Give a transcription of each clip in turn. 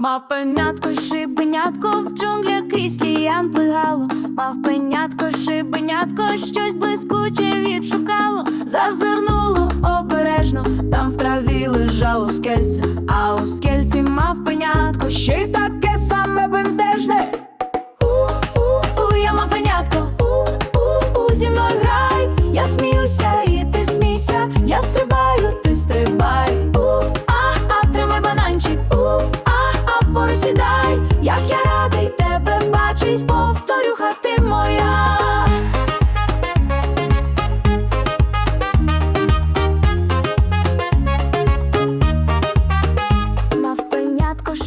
Мав пенятко, шибенятко, в джунглях крізь ліян плигало. Мав пенятко, шибенятко, щось блискуче відшукало. Зазирнуло обережно, там в траві лежало скельце, а у скельці мав пенятко, ще й таке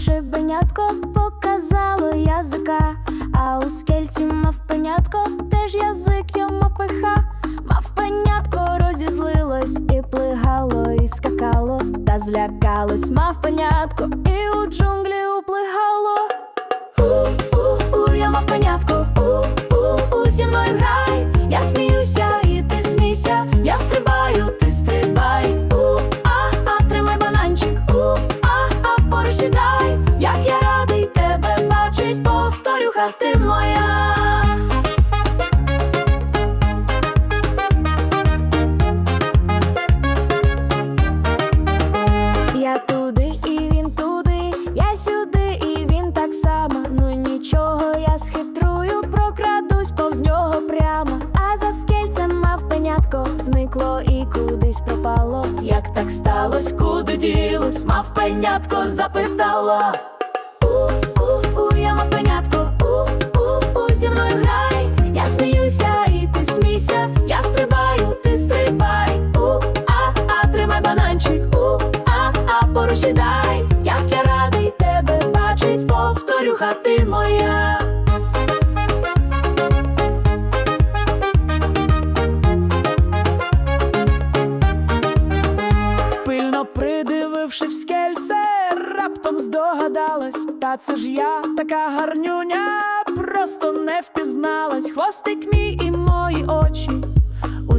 шибенятко показало язика, а у скельці мавпенятко теж язик йому пиха. мав Мавпенятко розізлилось і плигало, і скакало, та злякалось мав мавпенятко, і у джунглі уплигало. Зникло і кудись пропало. Як так сталось, куди ділось, мав пенятко запитало. Поруч сідай, як я радий тебе бачить, повторюха ти моя. Пильно придививши в скельце, раптом здогадалась, та це ж я така гарнюня, просто не впізналась. Хвостик мій і мої очі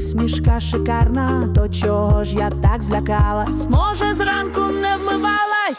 усмішка шикарна, То чого ж я так злякалась? Може, зранку не вмивалась?